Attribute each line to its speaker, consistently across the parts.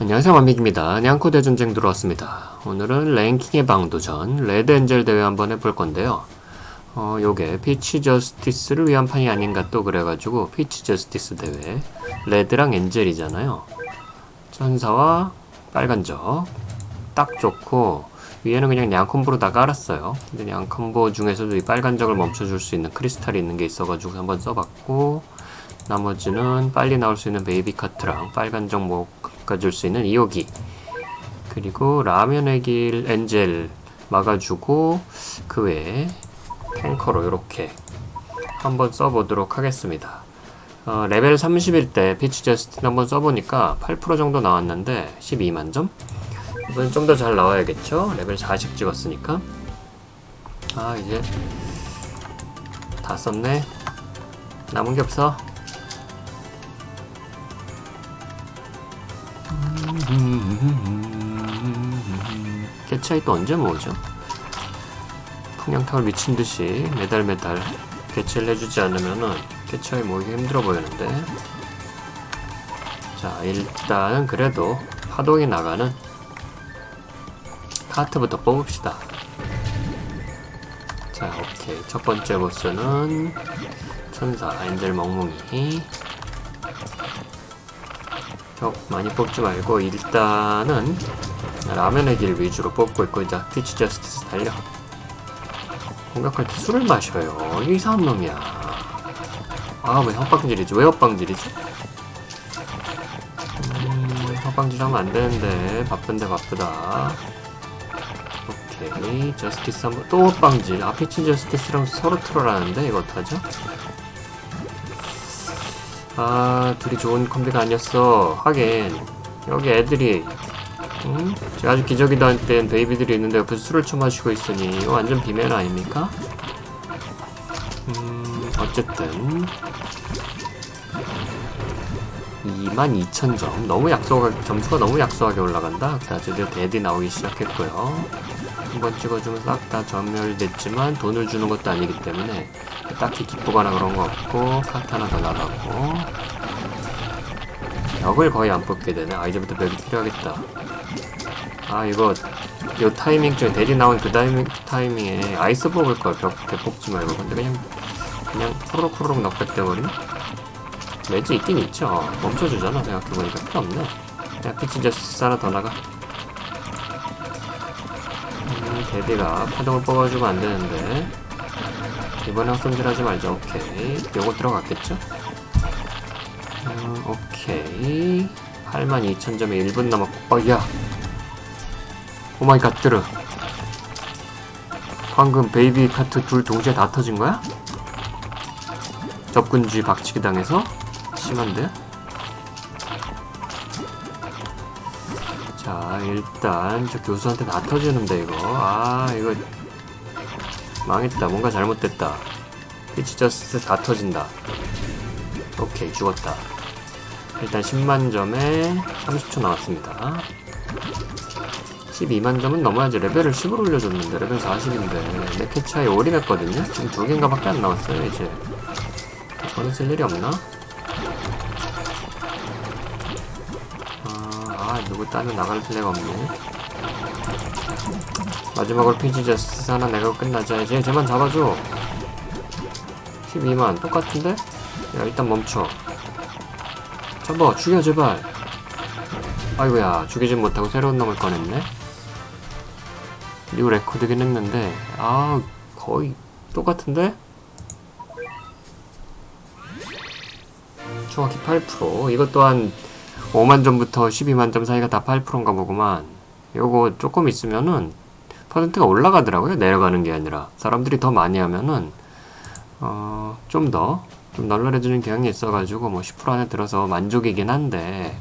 Speaker 1: 안녕하세요 만믹입니다. 냥코 대 전쟁 들어왔습니다. 오늘은 랭킹의 방도전 레드 엔젤 대회 한번 해볼 건데요. 어, 요게 피치 저스티스를 위한 판이 아닌가 또 그래가지고 피치 저스티스 대회 레드랑 엔젤이잖아요. 천사와 빨간 적 딱 좋고 위에는 그냥 냥콤보로 다 깔았어요. 근데 냥콤보 중에서도 이 빨간 적을 멈춰줄 수 있는 크리스탈이 있는 게 있어가지고 한번 써봤고 나머지는 빨리 나올 수 있는 베이비 카트랑 빨간 적 묶어줄 수 있는 이호기 그리고 라면의 길 엔젤 막아주고 그 외에 탱커로 이렇게 한번 써보도록 하겠습니다. 어, 레벨 30일 때 피치 저스틴 한번 써보니까 8% 정도 나왔는데 12만 점? 이번엔 좀 더 잘 나와야겠죠? 레벨 40 찍었으니까 아 이제 다 썼네 남은 게 없어 개차이 또 언제 모으죠? 풍량탕을 미친 듯이 매달 매달 개체를 해주지 않으면은 개차이 모으기 힘들어 보이는데. 자, 일단은 그래도 파동이 나가는 카트부터 뽑읍시다. 자, 오케이. 첫 번째 보스는 천사 엔젤 멍멍이. 적 많이 뽑지 말고 일단은 라면의 길 위주로 뽑고 있고 이제 피치 저스티스 달려. 공격할 때 술을 마셔요. 이게 이상한 놈이야. 아왜 헛방질이지? 왜 헛방질이지? 음 헛방질 하면 안 되는데. 바쁜데 바쁘다. 오케이. 저스티스 한번 또 헛방질. 아 피치 저스티스랑 서로 트롤하는데? 이거 어떡하죠 아 둘이 좋은 콤비가 아니었어. 하긴 여기 애들이 응? 제가 아주 기저귀도 한땐 베이비들이 있는데 옆에서 술을 처마시고 있으니 이거 완전 비매너 아닙니까? 음 어쨌든. 22,000점. 너무 약소하게 점수가 너무 약소하게 올라간다? 자 드디어 데디 나오기 시작했고요. 한 번 찍어주면 싹 다 전멸됐지만 돈을 주는 것도 아니기 때문에 딱히 기쁘거나 그런 거 없고 카트 하나 더 나가고. 벽을 거의 안 뽑게 되네. 아 이제부터 벽이 필요하겠다. 아 이거 요 타이밍 중에 대리 나온 그 타이밍, 타이밍에 아이스 뽑을 걸 벽에 뽑지 말고. 근데 그냥 그냥 후루룩후루룩 넉백 돼버리네? 매지 있긴 있죠. 멈춰주잖아. 생각해보니까 필요 없네. 야 피치 저스티스 하나 더 나가. 음, 데디가 파동을 뽑아주면 안 되는데 이번에 헛손질 하지 말자 오케이 요거 들어갔겠죠? 음, 오케이 82,000점에 1분 남았고 어 야 오마이 갓뜨르 방금 베이비 카트 둘 동시에 다 터진 거야? 접근주의 박치기 당해서? 심한데? 자 일단 저 교수한테 다 터지는데 이거 아 이거 망했다. 뭔가 잘못됐다. 피치 저스트 다 터진다. 오케이 죽었다. 일단 10만 점에 30초 나왔습니다. 12만 점은 넘어야지. 레벨을 10으로 올려줬는데 레벨 40인데. 내 캐차에 올인했거든요? 지금 두 개인가 밖에 안 나왔어요 이제. 이거는 쓸 일이 없나? 아, 아 누구 따면 나갈 플레가 없네 마지막으로 피지 저스티스 하나 내가 끝나자. 이제 쟤만 잡아줘. 12만. 똑같은데? 야 일단 멈춰. 잡아. 죽여 제발. 아이고야 죽이진 못하고 새로운 놈을 꺼냈네. 리우 레코드긴 했는데. 아 거의 똑같은데? 정확히 8% 이것 또한 5만 점부터 12만 점 사이가 다 8%인가 보구만. 요거 조금 있으면은 퍼센트가 올라가더라고요 내려가는 게 아니라 사람들이 더 많이 하면은 어, 좀 더 좀 널널해지는 경향이 있어가지고 뭐 10% 안에 들어서 만족이긴 한데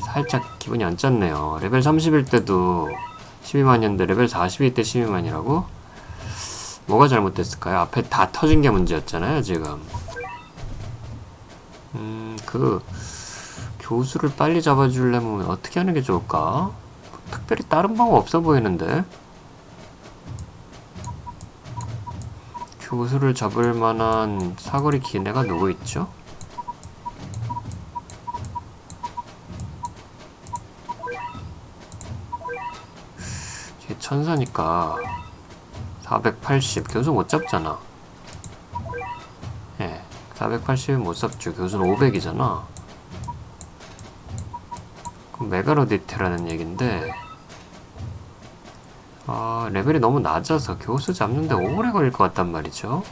Speaker 1: 살짝 기분이 안 짰네요 레벨 30일 때도 12만이었는데 레벨 40일 때 12만이라고? 뭐가 잘못됐을까요? 앞에 다 터진 게 문제였잖아요 지금 음, 그 교수를 빨리 잡아주려면 어떻게 하는 게 좋을까? 특별히 다른 방법 없어 보이는데? 교수를 잡을 만한 사거리 기내가 누구 있죠? 이게 천사니까 480 교수 못 잡잖아. 예, 480은 못 잡죠. 교수는 500이잖아. 그럼 메가로디테라는 얘긴데 아, 레벨이 너무 낮아서 교수 잡는데 오래 걸릴 것 같단 말이죠.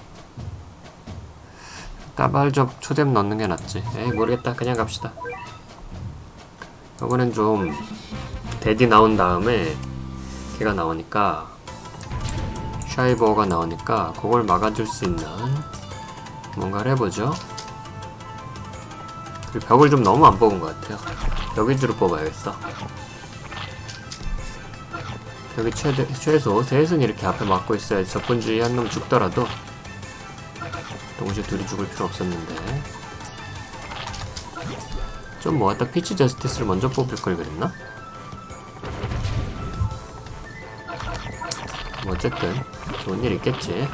Speaker 1: 따발적 초뎀 넣는 게 낫지. 에이, 모르겠다. 그냥 갑시다. 이번엔 좀 데디 나온 다음에 걔가 나오니까 샤이버가 나오니까 그걸 막아줄 수 있는 뭔가를 해보죠. 벽을 좀 너무 안 뽑은 것 같아요. 벽 위주로 뽑아야겠어. 벽이 최대, 최소 셋은 이렇게 앞에 막고 있어야지 적군주의 한 놈 죽더라도 동시에 둘이 죽을 필요 없었는데 좀 모았다 피치 저스티스를 먼저 뽑을 걸 그랬나? 뭐 어쨌든 좋은 일 있겠지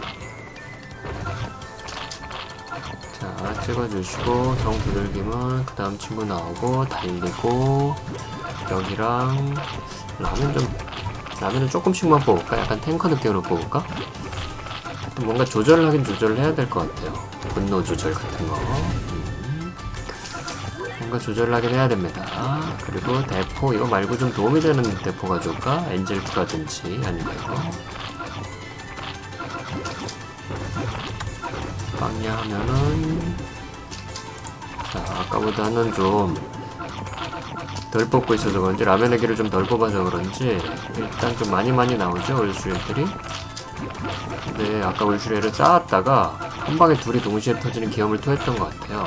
Speaker 1: 찍어주시고 성 두들기면 그 다음 친구 나오고 달리고 여기랑 라면 좀 라면을 조금씩만 뽑을까? 약간 탱커 느낌으로 뽑을까? 뭔가 조절을 하긴 조절을 해야 될 것 같아요 분노 조절 같은 거 음. 뭔가 조절을 하긴 해야 됩니다 그리고 대포 이거 말고 좀 도움이 되는 대포가 좋을까? 엔젤프라든지 아니면 이거 빵야 하면은 자 아까보다는 좀 덜 뽑고 있어서 그런지 라면의 기를 좀 덜 뽑아서 그런지 일단 좀 많이 많이 나오죠 울슈레들이. 근데 아까 울슈레를 쌓았다가 한 방에 둘이 동시에 터지는 기염을 토했던 것 같아요.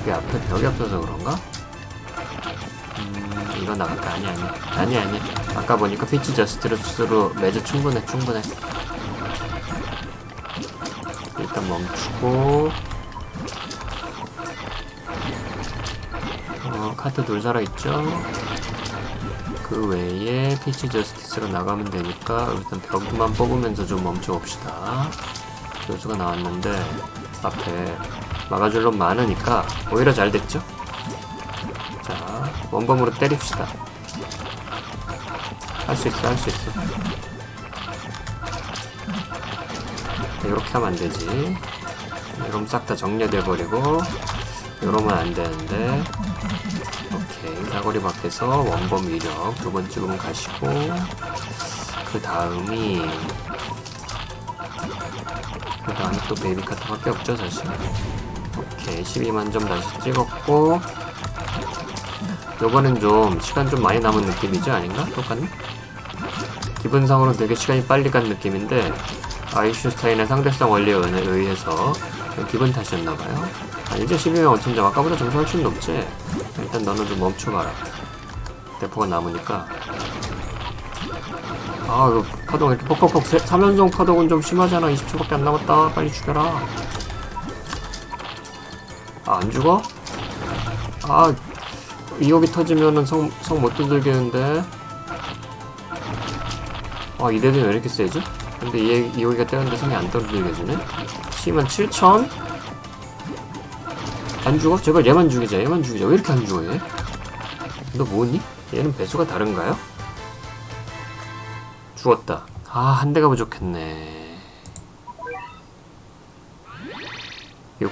Speaker 1: 그게 앞에 벽이 없어서 그런가? 음 이건 나갔다 아니 아니. 아니 아니. 아까 보니까 피치 저스트로 매저 충분해 충분해. 일단 멈추고 카트 둘 살아있죠? 그 외에 피치 저스티스로 나가면 되니까 일단 벽만 뽑으면서 좀 멈춰봅시다 교수가 나왔는데 앞에 막아줄 놈 많으니까 오히려 잘 됐죠? 자 원범으로 때립시다 할 수 있어 할 수 있어 이렇게 하면 안 되지 이러면 싹다 정리돼 버리고 이러면 안 되는데. 오케이. 사거리 밖에서 원범 위력 두 번 찍으면 가시고 그 다음이 그 다음에 또 베이비 카트밖에 없죠 사실. 오케이. 12만 점 다시 찍었고 요거는 좀 시간 좀 많이 남은 느낌이지 아닌가? 똑같네? 기분상으로 되게 시간이 빨리 간 느낌인데 아인슈타인의 상대성 원리에 의해- 의해서 기분 탓이었나봐요 아니지 12명 5천점 아까보다 점수 훨씬 높지? 일단 너는 좀 멈춰봐라. 대포가 남으니까. 아 이거 파동 이렇게 퍽퍽퍽 3연속 파동은 좀 심하잖아. 20초밖에 안 남았다. 빨리 죽여라. 아 안 죽어? 아 이옥이 터지면은 성, 성 못 두들기는데. 아 이대는 왜 이렇게 세지? 근데 이, 이옥이가 때렸는데 성이 안 두들겨지네? 10만 7천? 안 죽어? 제발 얘만 죽이자 얘만 죽이자 왜 이렇게 안 죽어 얘? 너 뭐니? 얘는 배수가 다른가요? 죽었다 아 한 대가 부족했네 6%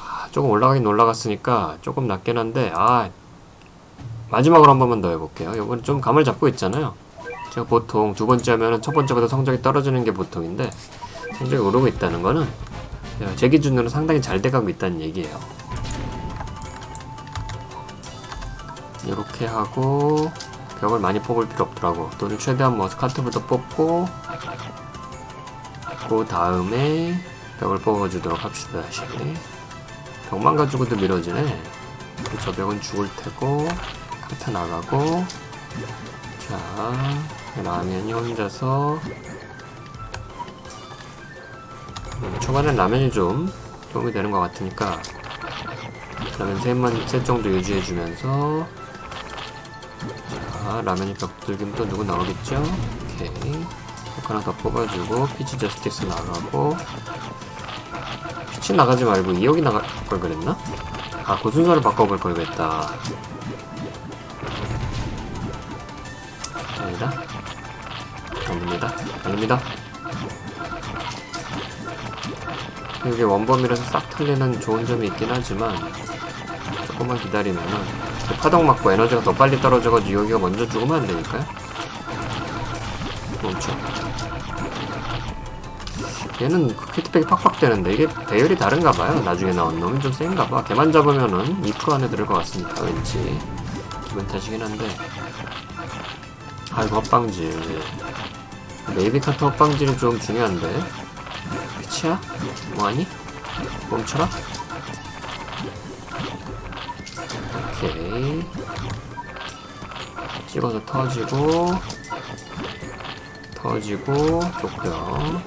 Speaker 1: 아, 조금 올라가긴 올라갔으니까 조금 낮긴 한데 아 마지막으로 한 번만 더 해볼게요 이건 좀 감을 잡고 있잖아요 제가 보통 두 번째 하면은 첫 번째보다 성적이 떨어지는 게 보통인데 성적이 오르고 있다는 거는 제 기준으로 상당히 잘 돼가고 있다는 얘기예요. 이렇게 하고 벽을 많이 뽑을 필요 없더라고. 돈을 최대한 모아서 카트부터 뽑고 그 다음에 벽을 뽑아주도록 합시다 다시 벽만 가지고도 미뤄지네. 저 벽은 죽을 테고 카트 나가고 자 라면이 혼자서 초반엔 라면이 좀 도움이 되는 것 같으니까 라면 셋만 셋 정도 유지해주면서 자 라면이 벽들기면 또 누구 나오겠죠? 오케이 벽 하나 더 뽑아주고 피치 저스티스 나가고 피치 나가지 말고 이역이 나갈 걸 그랬나? 아 그 순서를 바꿔볼 걸 그랬다 아니다. 아닙니다. 아닙니다. 이게 원범이라서 싹 털리는 좋은 점이 있긴 하지만 조금만 기다리면은 그 파동 맞고 에너지가 더 빨리 떨어져가지고 여기가 먼저 죽으면 안 되니까요. 멈춰. 얘는 그 히트백이 팍팍 되는데 이게 배율이 다른가 봐요. 나중에 나온 놈이 좀 센가 봐. 걔만 잡으면은 2% 안에 들을 것 같습니다. 왠지 기분 탓이긴 한데. 아이고 헛방질. 네이비 카트 헛방질이 좀 중요한데. 피치야? 뭐하니? 멈춰라. 오케이. 찍어서 터지고 터지고 좋고요.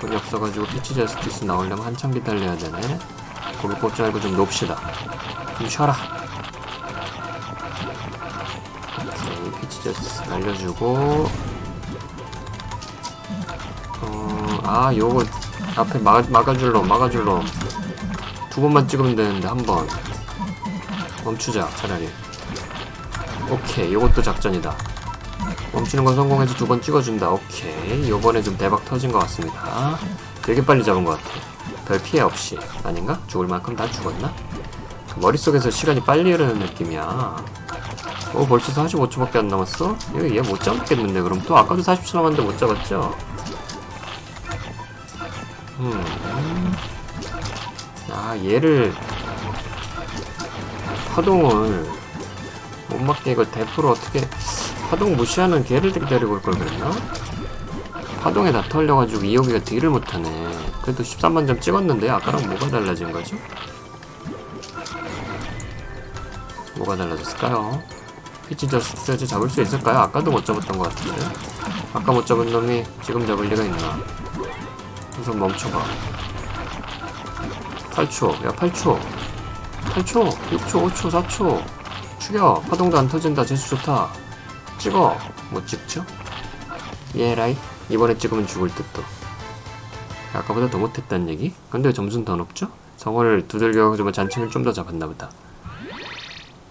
Speaker 1: 돈이 없어가지고 피치 저스티스 나오려면 한참 기다려야 되네. 고기 뽑지 말고 좀 놉시다. 좀 쉬어라. 오케이, 피치 저스티스 날려주고. 아, 요거 앞에 막, 막아줄 놈, 막아줄 놈. 두 번만 찍으면 되는데, 한 번. 멈추자, 차라리. 오케이, 요것도 작전이다. 멈추는 건 성공해서 두 번 찍어준다. 오케이. 요번에 좀 대박 터진 것 같습니다. 되게 빨리 잡은 것 같아. 별 피해 없이. 아닌가? 죽을 만큼 다 죽었나? 머릿속에서 시간이 빨리 흐르는 느낌이야. 어, 벌써 45초밖에 안 남았어? 얘 못 잡겠는데, 그럼 또 아까도 40초 남았는데 못 잡았죠? 음. 아, 얘를 파동을 못 맞게 이거 대포로 어떻게 파동 무시하는 걔를 기다리고 올 걸 그랬나? 파동에 다 털려가지고 이호기가 딜을 못하네. 그래도 13만 점 찍었는데 아까랑 뭐가 달라진 거죠? 뭐가 달라졌을까요? 피치 저스티스 잡을 수 있을까요? 아까도 못 잡았던 것 같은데. 아까 못 잡은 놈이 지금 잡을 리가 있나? 우선 멈춰봐. 8초, 야 8초, 8초, 6초, 5초, 4초. 죽여. 파동도 안 터진다. 재수 좋다. 찍어. 못 찍죠? 예 라이. 이번에 찍으면 죽을 듯도. 아까보다 더 못했다는 얘기? 근데 왜 점수는 더 높죠? 성어를 두들겨 좀 잔챙이를 좀더 잡았나 보다.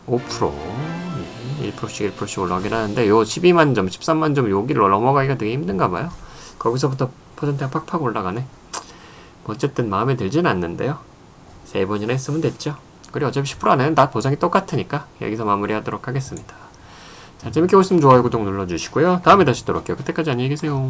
Speaker 1: 5% 네, 1%씩 1%씩 올라가긴 하는데 요 12만 점, 13만 점 여기를 넘어가기가 되게 힘든가 봐요. 거기서부터 퍼센트가 팍팍 올라가네. 어쨌든 마음에 들진 않는데요. 세 번이나 했으면 됐죠. 그리고 어차피 10% 안에는 다 보상이 똑같으니까 여기서 마무리하도록 하겠습니다. 자, 재밌게 보시면 좋아요, 구독 눌러주시고요. 다음에 다시 또 올게요. 그때까지 안녕히 계세요.